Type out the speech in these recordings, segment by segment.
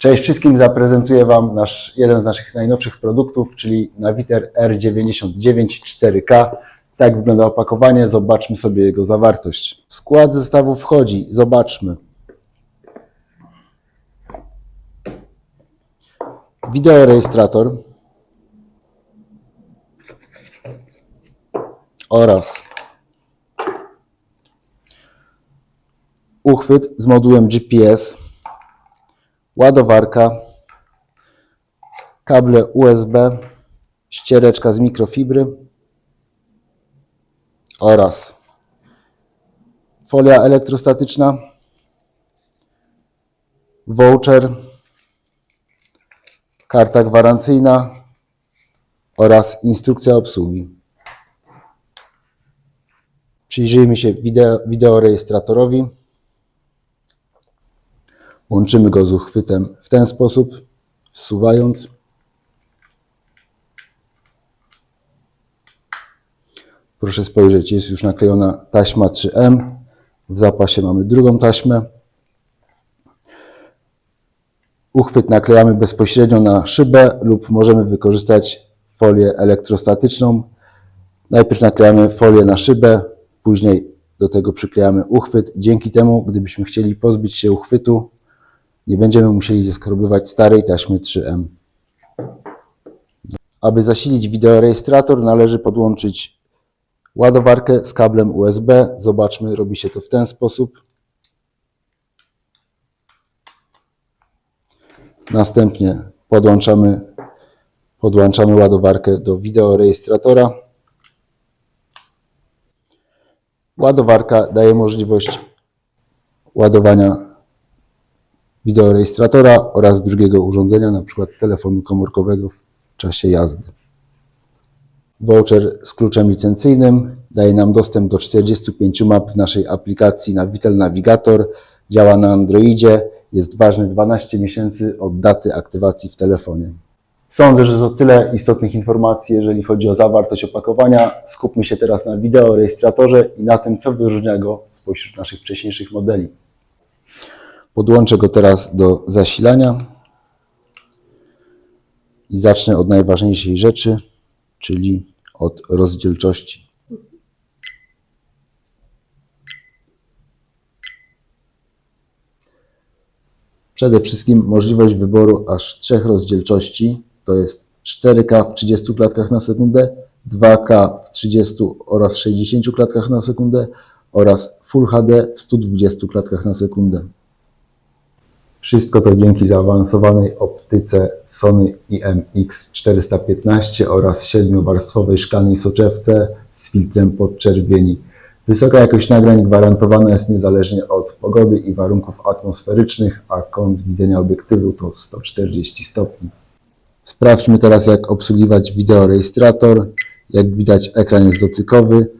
Cześć wszystkim, zaprezentuję Wam nasz, jeden z naszych najnowszych produktów, czyli Naviter R99 4K. Tak wygląda opakowanie, zobaczmy sobie jego zawartość. W skład zestawu wchodzi, zobaczmy. Wideorejestrator oraz uchwyt z modułem GPS, ładowarka, kable USB, ściereczka z mikrofibry oraz folia elektrostatyczna, voucher, karta gwarancyjna oraz instrukcja obsługi. Przyjrzyjmy się wideo, wideorejestra-torowi. Łączymy go z uchwytem w ten sposób, wsuwając. Proszę spojrzeć, jest już naklejona taśma 3M. W zapasie mamy drugą taśmę. Uchwyt naklejamy bezpośrednio na szybę lub możemy wykorzystać folię elektrostatyczną. Najpierw naklejamy folię na szybę, później do tego przyklejamy uchwyt. Dzięki temu, gdybyśmy chcieli pozbyć się uchwytu, nie będziemy musieli zeskrobywać starej taśmy 3M. Aby zasilić wideorejestrator należy podłączyć ładowarkę z kablem USB. Zobaczmy, robi się to w ten sposób. Następnie podłączamy, podłączamy ładowarkę do wideorejestratora. Ładowarka daje możliwość ładowania wideorejestratora oraz drugiego urządzenia, np. telefonu komórkowego w czasie jazdy. Voucher z kluczem licencyjnym daje nam dostęp do 45 map w naszej aplikacji Navitel Navigator. Działa na Androidzie, jest ważny 12 miesięcy od daty aktywacji w telefonie. Sądzę, że to tyle istotnych informacji, jeżeli chodzi o zawartość opakowania. Skupmy się teraz na wideorejestratorze i na tym, co wyróżnia go spośród naszych wcześniejszych modeli. Podłączę go teraz do zasilania i zacznę od najważniejszej rzeczy, czyli od rozdzielczości. Przede wszystkim możliwość wyboru aż trzech rozdzielczości, to jest 4K w 30 klatkach na sekundę, 2K w 30 oraz 60 klatkach na sekundę oraz Full HD w 120 klatkach na sekundę. Wszystko to dzięki zaawansowanej optyce Sony IMX415 oraz siedmiowarstwowej szklanej soczewce z filtrem podczerwieni. Wysoka jakość nagrań gwarantowana jest niezależnie od pogody i warunków atmosferycznych, a kąt widzenia obiektywu to 140 stopni. Sprawdźmy teraz jak obsługiwać wideorejestrator. Jak widać ekran jest dotykowy.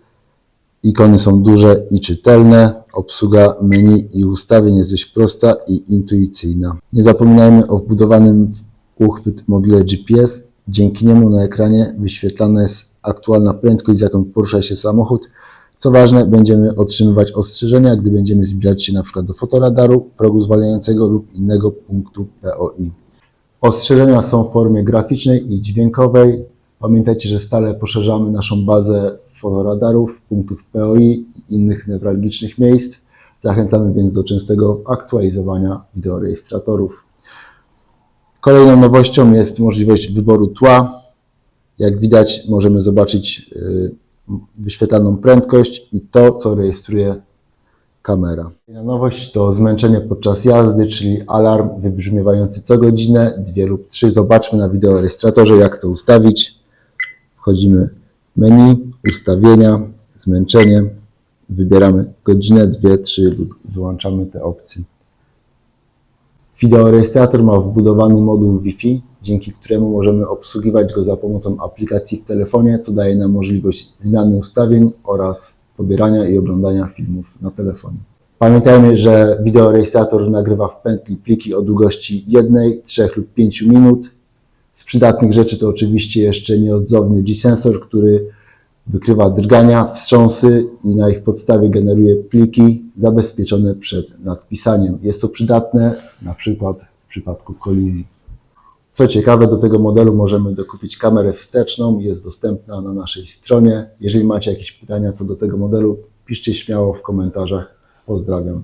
Ikony są duże i czytelne. Obsługa menu i ustawień jest dość prosta i intuicyjna. Nie zapominajmy o wbudowanym w uchwyt module GPS. Dzięki niemu na ekranie wyświetlana jest aktualna prędkość, z jaką porusza się samochód. Co ważne, będziemy otrzymywać ostrzeżenia, gdy będziemy zbliżać się np. do fotoradaru, progu zwalniającego lub innego punktu POI. Ostrzeżenia są w formie graficznej i dźwiękowej. Pamiętajcie, że stale poszerzamy naszą bazę fotoradarów, punktów POI i innych newralgicznych miejsc. Zachęcamy więc do częstego aktualizowania wideorejestratorów. Kolejną nowością jest możliwość wyboru tła. Jak widać, możemy zobaczyć y, wyświetlaną prędkość i to, co rejestruje kamera. Nowość to zmęczenie podczas jazdy, czyli alarm wybrzmiewający co godzinę, dwie lub trzy. Zobaczmy na wideorejestratorze, jak to ustawić. Wchodzimy w menu, ustawienia, zmęczenie. Wybieramy godzinę, dwie, trzy lub wyłączamy te opcje. Wideorejestrator ma wbudowany moduł Wi-Fi, dzięki któremu możemy obsługiwać go za pomocą aplikacji w telefonie, co daje nam możliwość zmiany ustawień oraz pobierania i oglądania filmów na telefonie. Pamiętajmy, że wideorejestrator nagrywa w pętli pliki o długości 1, 3 lub 5 minut. Z przydatnych rzeczy to oczywiście jeszcze nieodzowny G-sensor, który wykrywa drgania, wstrząsy i na ich podstawie generuje pliki zabezpieczone przed nadpisaniem. Jest to przydatne na przykład w przypadku kolizji. Co ciekawe, do tego modelu możemy dokupić kamerę wsteczną, jest dostępna na naszej stronie. Jeżeli macie jakieś pytania co do tego modelu, piszcie śmiało w komentarzach. Pozdrawiam.